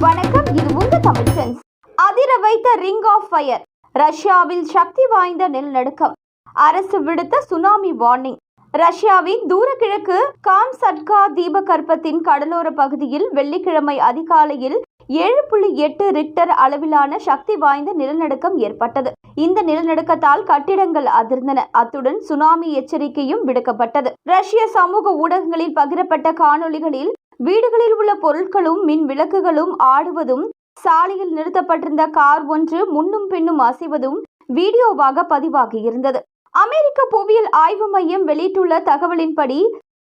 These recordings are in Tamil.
வணக்கம் இது உங்க தமிழ் ஃப்ரெண்ட்ஸ் அதிர வைத்த ரிங் ஆஃப் ஃபயர் ரஷ்யாவில் சக்தி வாய்ந்த நிலநடுக்கம். அரசு விடுத்த சுனாமி வார்னிங் ரஷ்யாவின் தூரகிழக்கு காம்சட்கா தீபகற்பத்தின் கடலோர பகுதியில் வெள்ளிக்கிழமை அதிகாலையில் ஏழு புள்ளி எட்டு ரிக்டர் அளவிலான சக்தி வாய்ந்த நிலநடுக்கம் ஏற்பட்டது. இந்த நிலநடுக்கத்தால் கட்டிடங்கள் அதிர்ந்தன. அத்துடன் சுனாமி எச்சரிக்கையும் விடுக்கப்பட்டது. ரஷ்ய சமூக ஊடகங்களில் பகிரப்பட்ட காணொளிகளில் வீடுகளில் உள்ள பொருட்களும் மின் விளக்குகளும் ஆடுவதும் சாலையில் நிறுத்தப்பட்டிருந்த கார் ஒன்று முன்னும் பின்னும் அசைவதும் வீடியோவாக பதிவாகியிருந்தது. அமெரிக்க புவியியல் ஆய்வு மையம் வெளியிட்டுள்ள தகவலின்படி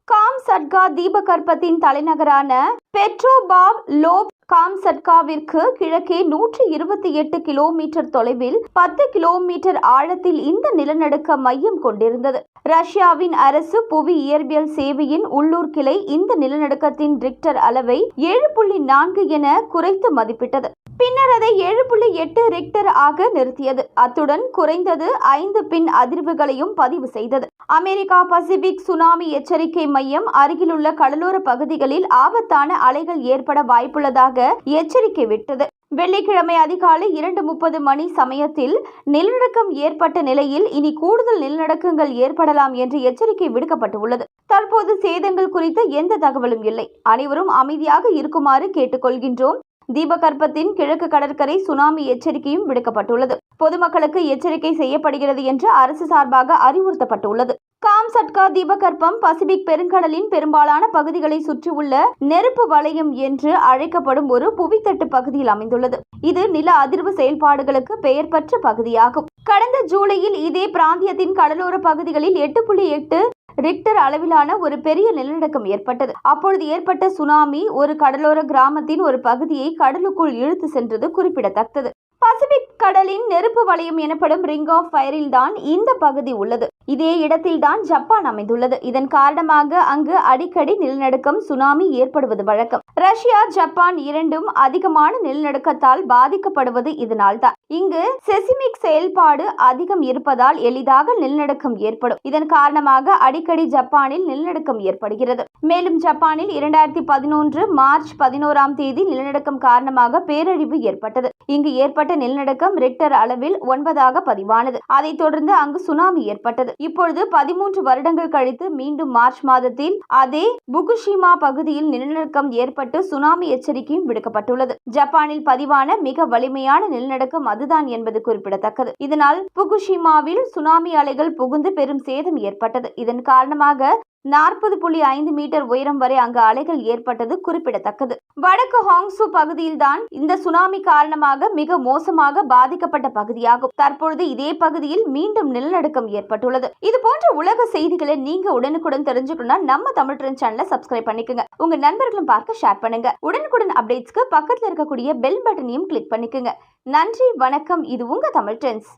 காம் சட்கா தீபகற்பத்தின் தலைநகரான பெட்ரோபாவ் லோப் காம்சட்காவிற்கு கிழக்கே நூற்றி இருபத்தி எட்டு கிலோமீட்டர் தொலைவில் பத்து கிலோமீட்டர் ஆழத்தில் இந்த நிலநடுக்க மையம் கொண்டிருந்தது. ரஷ்யாவின் அரசு புவி இயற்பியல் சேவையின் உள்ளூர் கிளை இந்த நிலநடுக்கத்தின் ரிக்டர் அளவை ஏழு புள்ளி நான்கு என குறைத்து மதிப்பிட்டது. பின்னர் அதை ஏழு புள்ளி எட்டு ரிக்டர் ஆக நிறுத்தியது. அத்துடன் குறைந்தது ஐந்து பின் அதிர்வுகளையும் பதிவு செய்தது. அமெரிக்கா பசிபிக் சுனாமி எச்சரிக்கை மையம் அருகிலுள்ள கடலோர பகுதிகளில் ஆபத்தான அலைகள் ஏற்பட வாய்ப்புள்ளதாக எச்சரிக்கை விட்டது. வெள்ளிக்கிழமை அதிகாலை இரண்டு முப்பது மணி சமயத்தில் நிலநடுக்கம் ஏற்பட்ட நிலையில் இனி கூடுதல் நிலநடுக்கங்கள் ஏற்படலாம் என்று எச்சரிக்கை விடுக்கப்பட்டுள்ளது. தற்போது சேதங்கள் குறித்த எந்த தகவலும் இல்லை. அனைவரும் அமைதியாக இருக்குமாறு கேட்டுக்கொள்கின்றோம். தீபகற்பத்தின் கிழக்கு கடற்கரை சுனாமி எச்சரிக்கையும் விடுக்கப்பட்டுள்ளது. பொதுமக்களுக்கு எச்சரிக்கை செய்யப்படுகிறது என்று அரசு சார்பாக அறிவுறுத்தப்பட்டுள்ளது. காம்சட்கா தீபகற்பம் பசிபிக் பெருங்கடலின் பெரும்பாலான பகுதிகளை சுற்றியுள்ள நெருப்பு வளையம் என்று அழைக்கப்படும் ஒரு புவித்தட்டு பகுதியில் அமைந்துள்ளது. இது நில அதிர்வு செயல்பாடுகளுக்கு பெயர் பெற்ற பகுதியாகும். கடந்த ஜூலையில் இதே பிராந்தியத்தின் கடலோர பகுதிகளில் எட்டு புள்ளி எட்டு ரிக்டர் அளவிலான ஒரு பெரிய நிலநடுக்கம் ஏற்பட்டது. அப்பொழுது ஏற்பட்ட சுனாமி ஒரு கடலோர கிராமத்தின் ஒரு பகுதியை கடலுக்குள் இழுத்து சென்றது குறிப்பிடத்தக்கது. பசிபிக் கடலின் நெருப்பு வளையம் எனப்படும் ரிங் ஆஃப் ஃபயரில் தான் இந்த பகுதி உள்ளது. இதே இடத்தில் தான் ஜப்பான் அமைந்துள்ளது. இதன் காரணமாக அங்கு அடிக்கடி நிலநடுக்கம் சுனாமி ஏற்படுவது வழக்கம். ரஷ்யா ஜப்பான் இரண்டும் அதிகமான நிலநடுக்கத்தால் பாதிக்கப்படுவது இதனால் தான் இங்கு செசிமிக் செயல்பாடு அதிகம் இருப்பதால் எளிதாக நிலநடுக்கம் ஏற்படும். இதன் காரணமாக அடிக்கடி ஜப்பானில் நிலநடுக்கம் ஏற்படுகிறது. மேலும் ஜப்பானில் இரண்டாயிரத்தி பதினொன்று மார்ச் பதினோராம் தேதி நிலநடுக்கம் காரணமாக பேரழிவு ஏற்பட்டது. இங்கு ஏற்பட்ட நிலநடுக்கம் ரிக்டர் அளவில் ஒன்பதாக பதிவானது. அதைத் தொடர்ந்து அங்கு சுனாமி ஏற்பட்டது. இப்பொழுது பதிமூன்று வருடங்கள் கழித்து மீண்டும் மார்ச் மாதத்தில் அதே புகுஷிமா பகுதியில் நிலநடுக்கம் ஏற்பட்டு சுனாமி எச்சரிக்கையும் விடுக்கப்பட்டுள்ளது. ஜப்பானில் பதிவான மிக வலிமையான நிலநடுக்கம் அதுதான் என்பது குறிப்பிடத்தக்கது. இதனால் புகுஷிமாவில் சுனாமி அலைகள் புகுந்து பெரும் சேதம் ஏற்பட்டது. இதன் காரணமாக நாற்பது புள்ளி ஐந்து மீட்டர் உயரம் வரை அங்கு அலைகள் ஏற்பட்டது குறிப்பிடத்தக்கது. வடக்கு ஹாங்சு பகுதியில்தான் இந்த சுனாமி காரணமாக மிக மோசமாக பாதிக்கப்பட்ட பகுதியாகும். தற்பொழுது இதே பகுதியில் மீண்டும் நிலநடுக்கம் ஏற்பட்டுள்ளது. இது போன்ற உலக செய்திகளை நீங்க உடனுக்குடன் தெரிஞ்சுக்கணும்னா நம்ம தமிழ் ட்ரெண்ட் சேனலை சப்ஸ்கிரைப் பண்ணிக்கோங்க. உங்க நண்பர்களும் பார்க்க ஷேர் பண்ணுங்க. உடனுக்குடன் அப்டேட்ஸ்க்கு பக்கத்தில் இருக்கக்கூடிய பெல் பட்டனையும் கிளிக் பண்ணிக்கோங்க. நன்றி வணக்கம். இது உங்க தமிழ் ட்ரெண்ட்ஸ்.